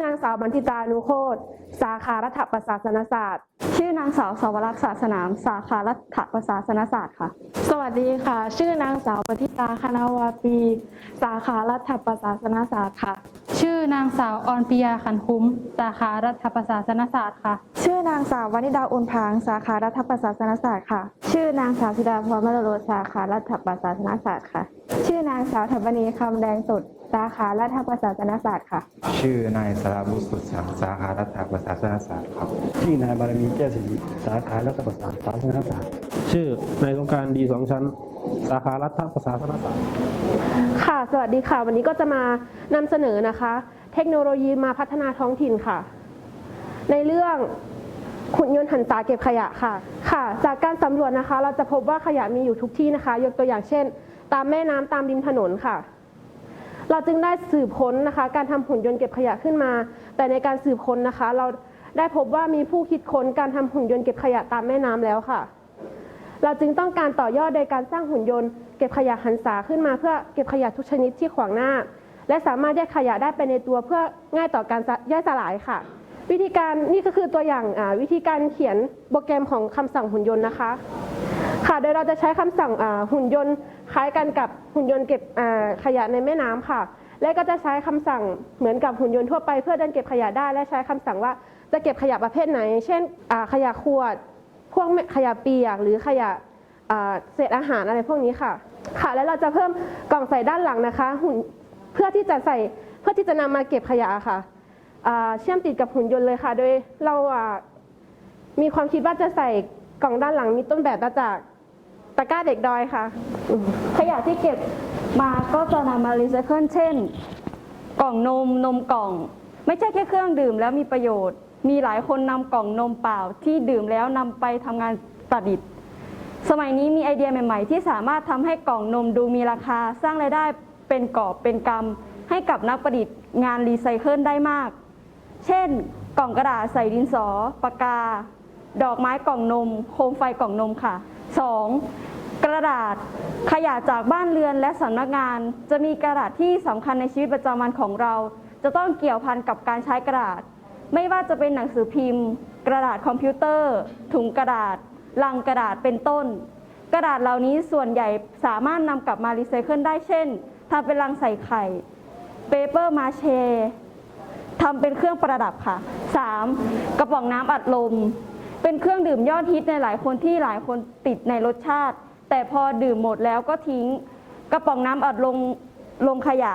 อนางสาวบันทิตานุโคตรสาขารัฐประศาสนศาสตร์ ชื่อนางสาวสาวรักษ์ศาสนาม สาขารัฐประศาสนศาสตร์ค่ะ สวัสดีค่ะ ชื่อนางสาวปฏิตาคณาวาปี สาขารัฐประศาสนศาสตร์ค่ะ ชื่อนางสาวออนปิยาขันคุ้ม สาขารัฐประศาสนศาสตร์ค่ะ ชื่อนางสาววนิดาอุนพาง สาขารัฐประศาสนศาสตร์ค่ะ ชื่อนางสาวธิดาพรมรโรสาขารัฐประศาสนศาสตร์ค่ะ ชื่อนางสาวธรรมนีคำแดงสุด สาขารัฐประศาสนศาสตร์ค่ะ ชื่อนายสราบุตรสุดสังสาขารัฐประศาสนศาสตร์ครับชื่อนายบารมีแก้วสิริสาขารัฐประศาสตร์สาธารณศาสตร์ชื่อนายสงกรารดีสองชั้น สาขารัฐประศาสนศาสตร์ค่ะ สวัสดีค่ะ วันนี้ก็จะมานำเสนอนะคะ เทคโนโลยีมาพัฒนาท้องถิ่นค่ะ ในเรื่องขุนยนต์หันษาเก็บขยะค่ะ ค่ะ จากการสำรวจนะคะ เราจะพบว่าขยะมีอยู่ทุกที่นะคะ ยกตัวอย่างเช่น ตามแม่น้ำตามริมถนนค่ะ เราจึงได้สืบค้นนะคะการทำหุ่นยนต์เก็บขยะขึ้นมา แต่ในการสืบค้นนะคะ เราได้พบว่ามีผู้คิดค้นการทำหุ่นยนต์เก็บขยะตามแม่น้ำแล้วค่ะ เราจึงต้องการต่อยอดโดยการสร้างหุ่นยนต์เก็บขยะหันษาขึ้นมาเพื่อเก็บขยะทุกชนิดที่ขวางหน้า และสามารถแยกขยะได้ไปในตัวเพื่อง่ายต่อการย่อยสลายค่ะ วิธีการนี่ก็คือตัวอย่างวิธีการเขียนโปรแกรมของคำสั่งหุ่นยนต์นะคะ ค่ะ โดยเราจะใช้คำสั่งหุ่นยนต์คล้ายกันกับหุ่นยนต์เก็บขยะในแม่น้ำค่ะ และก็จะใช้คำสั่งเหมือนกับหุ่นยนต์ทั่วไปเพื่อเดินเก็บขยะได้ และใช้คำสั่งว่าจะเก็บขยะประเภทไหน เช่นขยะขวด พวกขยะเปียก หรือขยะเศษอาหารอะไรพวกนี้ค่ะ ค่ะ แล้วเราจะเพิ่มกล่องใส่ด้านหลังนะคะ หุ่นเพื่อที่จะใส่เพื่อที่จะนำมาเก็บขยะค่ะเชื่อมติดกับหุ่นยนต์เลยค่ะ โดยเรามีความคิดว่าจะใส่กล่องด้านหลังมีต้นแบบมาจาก ตะกร้าเด็กดอยค่ะ ขยะที่เก็บมาก็จะนำมารีไซเคิลเช่น กล่องนมนมกล่อง ไม่ใช่แค่เครื่องดื่มแล้วมีประโยชน์ มีหลายคนนำกล่องนมเปล่าที่ดื่มแล้วนำไปทำงานประดิษฐ์ สมัยนี้มีไอเดียใหม่ ๆ ที่สามารถทำให้กล่องนมดูมีราคา สร้างรายได้เป็นกอบเป็นกำให้กับนักประดิษฐ์งานรีไซเคิลได้มาก เช่น กล่องกระดาษใส่ดินสอปากกา ดอกไม้กล่องนม โคมไฟกล่องนมค่ะ 2. กระดาษขยะจากบ้านเรือนและสำนักงาน จะมีกระดาษที่สำคัญในชีวิตประจำวันของเรา จะต้องเกี่ยวพันกับการใช้กระดาษ ไม่ว่าจะเป็นหนังสือพิมพ์ กระดาษคอมพิวเตอร์ ถุงกระดาษ ลังกระดาษเป็นต้น กระดาษเหล่านี้ส่วนใหญ่สามารถนำกลับมารีไซเคิลได้เช่นทำเป็นลังใส่ไข่เปเปอร์มาเชทำเป็นเครื่องประดับค่ะ 3. กระป๋องน้ำอัดลม เป็นเครื่องดื่มยอดฮิตในหลายคนที่หลายคนติดในรสชาติ แต่พอดื่มหมดแล้วก็ทิ้งกระป๋องน้ำอัดลงลงขยะ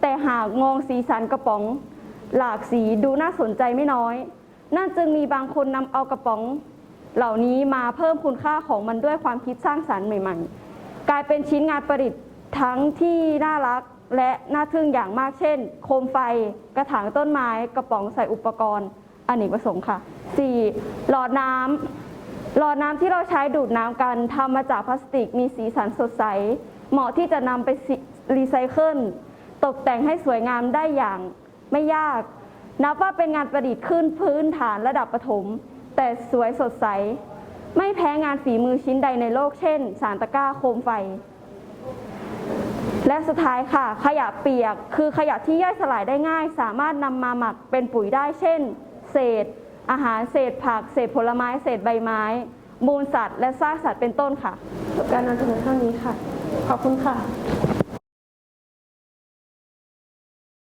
แต่หากมองสีสันกระป๋องหลากสีดูน่าสนใจไม่น้อย นั่นจึงมีบางคนนำเอากระป๋อง เหล่านี้มาเพิ่มคุณค่าของมันด้วยความคิดสร้างสรรค์ใหม่ๆ กลายเป็นชิ้นงานประดิษฐ์ทั้งที่น่ารักและน่าทึ่งอย่างมากเช่น โคมไฟ กระถางต้นไม้ กระป๋องใส่อุปกรณ์อเนกประสงค์ค่ะ 4. หลอดน้ำ หลอดน้ำที่เราใช้ดูดน้ำกันทำมาจากพลาสติกมีสีสันสดใส เหมาะที่จะนำไปรีไซเคิลตกแต่งให้สวยงามได้อย่างไม่ยาก นับว่าเป็นงานประดิษฐ์ขึ้นพื้นฐานระดับประถม แต่สวยสดใส ไม่แพ้งานฝีมือชิ้นใดในโลกเช่น สารตะกร้าโคมไฟ และสุดท้ายค่ะ ขยะเปียก คือขยะที่ย่อยสลายได้ง่าย สามารถนำมาหมักเป็นปุ๋ยได้เช่น เศษ อาหารเศษผัก เศษผลไม้ เศษใบไม้ มูลสัตว์ และซากสัตว์เป็นต้นค่ะจบการนำเสนอเท่านี้ค่ะ ขอบคุณค่ะ